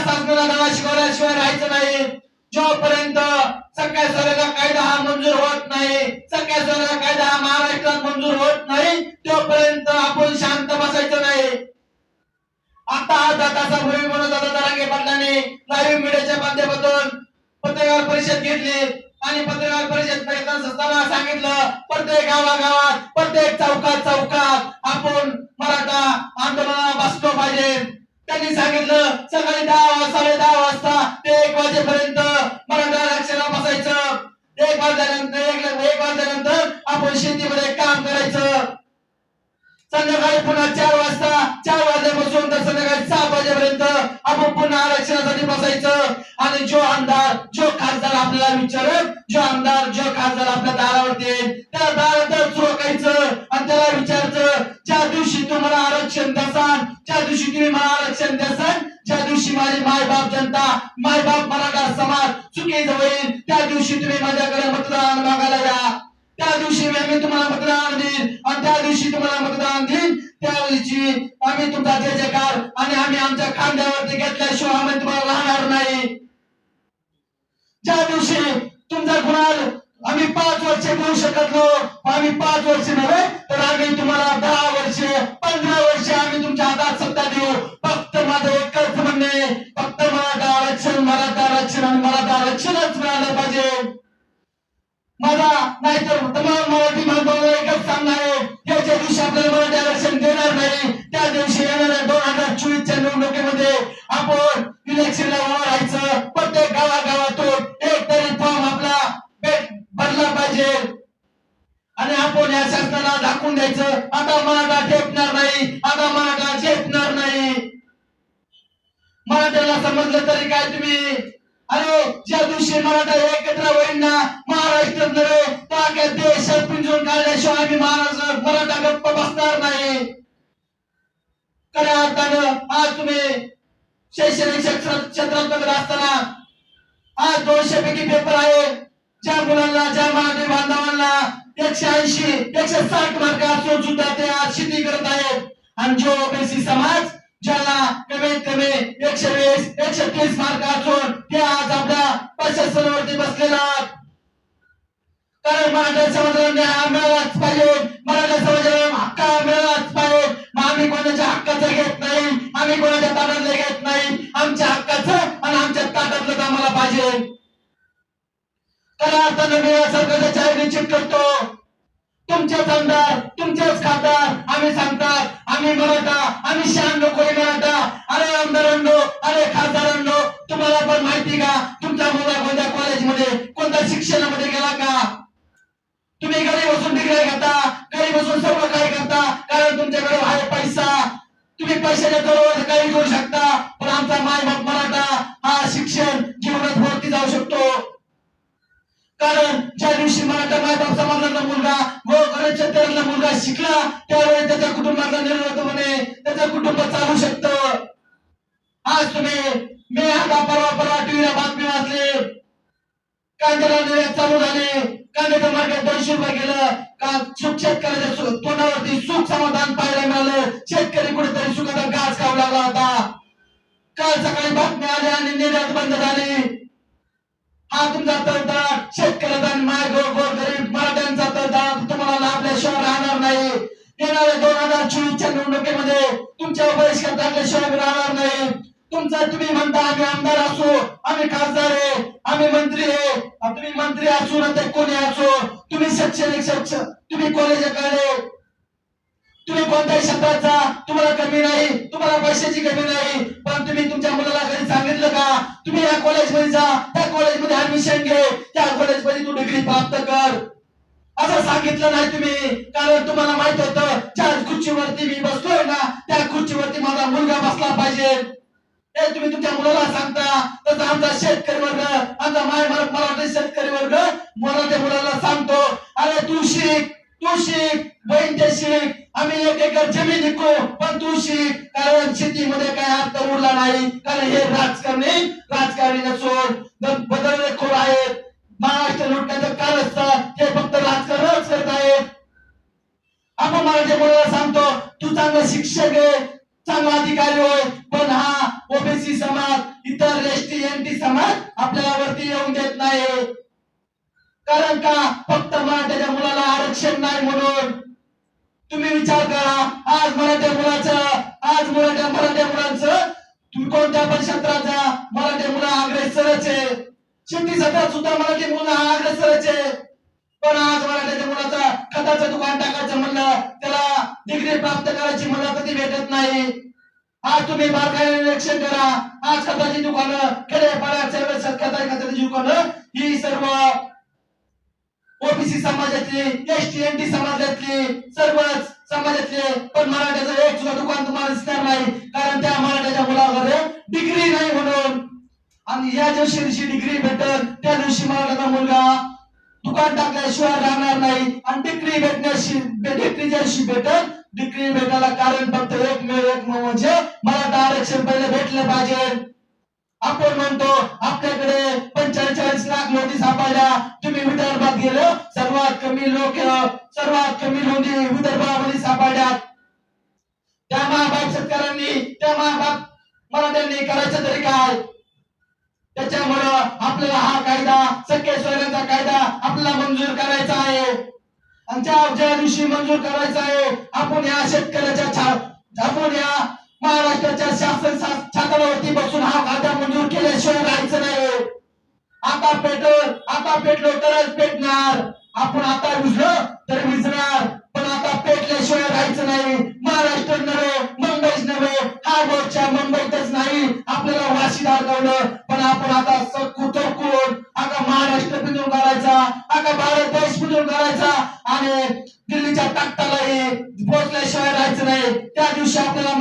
शासनाला धडा शिकवल्याशिवाय राहायचं नाही जोपर्यंत सगळ्या सोऱ्याचा कायदा हा मंजूर होत नाही सगळ्या सोऱ्याचा कायदा हा महाराष्ट्रात मंजूर होत नाही तोपर्यंत आपण शांत बसायचं नाही आता अर्धा तासापूर्वी म्हणून दादा दरांगे पाटलांनी लाईव्ह मीडियाच्या माध्यमातून पत्रकार परिषद घेतली आणि पत्रकार परिषद घेत असताना सांगितलं प्रत्येक गावागावात प्रत्येक चौकात चौकात आपण मराठा आंदोलनाला बसलो पाहिजे त्यांनी सांगितलं सकाळी दहा साडे दहा वाजता ते एक वाजेपर्यंत मराठा आरक्षणाला बसायचं. एक वाजल्यानंतर एक वाजल्यानंतर आपण शेतीमध्ये काम करायचं. संध्याकाळी पुन्हा चार वाजता चार वाजल्यापासून तर संध्याकाळी सहा वाजेपर्यंत आपण पुन्हा आरक्षणासाठी बसायचं. आणि जो आमदार जो खासदार आपल्याला विचारत जो आमदार जो खासदार आपल्या दारा देईन त्या दिवशी तुम्ही माझ्याकडे मतदान मागायला या. त्या दिवशी मी आम्ही तुम्हाला मतदान देईन आणि त्या दिवशी तुम्हाला मतदान देईन. त्या दिवशी आम्ही तुमचा जय जयकार आणि आम्ही आमच्या खांद्यावरती घेतल्याशिवाय आम्ही तुम्हाला राहणार नाही. ज्या दिवशी तुमचा कुणाल आम्ही पाच वर्ष देऊ शकत आम्ही पाच वर्ष नव्हे तर आम्ही तुम्हाला दहा वर्ष पंधरा वर्ष आम्ही तुमच्या हातात सत्ता देऊ. फक्त माझं एकच म्हणणे माझा नाहीतर तमाम मराठी बांधवांना एकच सांगणार आहे. ज्या दिवशी आपल्याला मराठी आरक्षण देणार नाही. त्या दिवशी येणाऱ्या दोन हजार चोवीसच्या निवडणुकीमध्ये आपण इलेक्शनला उभं राहायचं. प्रत्येक गावागावातून एक तरी फॉर्म आपला भरला पाहिजे. आणि आपण या शासनाला दाखवून द्यायचं. आता मराठा ठेपणार नाही. आता मराठा झेपणार नाही. मराठ्याला समजलं तरी काय तुम्ही? अरे ज्या दिवशी मराठा एकत्र होईल ना महाराष्ट्र नव्हे तर देशात पिंजून काढल्याशिवाय आम्ही महाराष्ट्र मराठा गप्प बसणार नाही. खऱ्या अर्थानं आज तुम्ही शैक्षणिक क्षेत्र क्षेत्रात बघत असताना आज दोनशे पैकी पेपर आहे. ज्या मुलांना ज्या मराठी बांधवांना एकशे ऐंशी एकशे साठ मार्क असून सुद्धा ते आज शेती करत आहेत. आणि जो ओबीसी समाज ज्याला कमीत कमी एकशे वीस एकशे तीस मार्क असून ते आज आपल्या प्रशासनावरती बसलेला आहात. कारण मराठा समाजाला न्याय मिळालाच पाहिजे. मराठा समाजाला हक्क मिळालाच पाहिजे. मग आम्ही कोणाच्या हक्काचं घेत नाही? आम्ही कोणाच्या ताटातलं घेत नाही? आमच्या हक्काचं आणि आमच्या ताटातलं आम्हाला पाहिजे. खऱ्या अर्थानं मी सरकारच्या चायनीची करतो तुमचेच आमदार तुमचेच खासदार आम्ही सांगतात आम्ही मराठा आम्ही शान कोणी मराठा. अरे आमदारांनो अरे खासदारांनो तुम्हाला पण माहिती का? तुमचा मुलगा कोणत्या कॉलेजमध्ये कोणत्या शिक्षणामध्ये गेला का? तुम्ही घरी बसून डिग्री घेता घरी बसून सर्व काही करता कारण तुमच्याकडे आहे पैसा. तुम्ही पैशाच्या काही करू शकता. शिकला त्यावेळी त्याच्या कुटुंबाचा निर्णय त्याचं कुटुंब चालू शकतं. आज तुम्ही मी आता परवा परवा टीव्हीला बातमी वाचली. कांद्याला निर्यात चालू झाले. कांद्याचं मार्केट दोनशे रुपये गेलं. का सुख शेतकऱ्याच्या तोंडावरती सुख समाधान पाहायला मिळालं. शेतकरी कुठेतरी सुखाचा गाज खाऊ लागला होता. काल सकाळी बातमी आल्या आणि निर्यात बंद झाली. हा तुमचा तळतळाट शेतकऱ्याचा आणि माय गो येणाऱ्या दोन हजार चोवीसच्या निवडणुकीमध्ये तुमच्या बहिष्कार टाकल्याशिवाय राहणार नाही. तुमचा तुम्ही म्हणता आम्ही आमदार असो आम्ही खासदार आहे आम्ही मंत्री आहे. तुम्ही मंत्री असो ना ते कोणी असो तुम्ही शैक्षणिक शिक्षण तुम्ही कॉलेज काढले तुम्ही कोणत्याही शब्दाचा तुम्हाला कमी नाही तुम्हाला पैशाची कमी नाही. पण तुम्ही तुमच्या मुलाला कधी सांगितलं का? तुम्ही या कॉलेजमध्ये जा. त्या कॉलेजमध्ये ऍडमिशन घे. त्या कॉलेजमध्ये तू डिग्री प्राप्त कर. असं सांगितलं नाही तुम्ही. कारण तुम्हाला माहीत होत खुर्चीवरती मी बसलोय ना त्या खुर्चीवरती माझा मुलगा बसला पाहिजे. हे तुम्ही तुमच्या मुलाला सांगता तसं आमचा शेतकरी वर्ग आमचा माय मराठी शेतकरी वर्ग मराठी मुलाला सांगतो. अरे तू शिक तू शिक बहीण ते शिक. आम्ही एक एकर जमीन समाज आपल्याला वरती येऊन देत नाही. कारण का? फक्त मराठ्याच्या मुलाला आरक्षण नाही म्हणून. तुम्ही विचार करा आज मराठ्या मुलाचं आज मराठ्या मराठ्या मुलांचं तुम्ही कोणत्या पण क्षेत्राचा मराठी मुलं अग्रेसरच आहे. शेती क्षेत्रात सुद्धा मराठी मुलं अग्रेसरच आहे. पण आज मराठ्याच्या मुलाचा खताचं दुकान टाकायचं म्हणलं त्याला डिग्री प्राप्त करायची म्हणलं कधी भेटत नाही. आज तुम्ही बारकाईने निरीक्षण करा. आज खताची दुकानं खेडेपाड्यात सर्व खताची खताची दुकानं ही सर्व ओबीसी समाजातली एस टी एन टी समाजातली सर्वच समाजातले पण मराठ्याचं एक सुद्धा दुकान तुम्हाला दिसणार नाही. कारण त्या मराठ्याच्या मुलावर डिग्री नाही म्हणून. आणि या दिवशी दिवशी डिग्री भेटल त्या दिवशी मराठ्याचा मुलगा दुकान टाकल्याशिवाय राहणार नाही. आणि डिग्री भेटण्याशी डिग्री ज्या दिवशी भेटल डिग्री भेटायला कारण फक्त एकमेव एक म्हणजे मराठा आरक्षण पहिले भेटलं पाहिजे. आपण म्हणतो आपल्याकडे पंचेचाळीस लाख नोंदी सापडल्या. तुम्ही विदर्भात गेलो सर्वात कमी लोक सर्वात कमी नोंदी विदर्भामध्ये सापडल्यात. त्या महाबाप शेतकऱ्यांनी त्या महाबाप मराठ्यांनी करायचं तरी काय? त्याच्यामुळं आपल्याला हा आणि ज्या दिवशी मंजूर करायचा आहे. आपण या शेतकऱ्याच्या आपण या महाराष्ट्राच्या शासन शा- छातावरती बसून हा कायदा मंजूर केल्याशिवाय राहायचं नाही. आता पेटल आता पेटलो तरच पेटणार. आपण आता विझलो तर विझणार पण आता पेटल्याशिवाय राहायचं नाही. महाराष्ट्र नव्हे मुंबईच नव्हे. हा मोर्चा मुंबईतच नाही. levante la mano.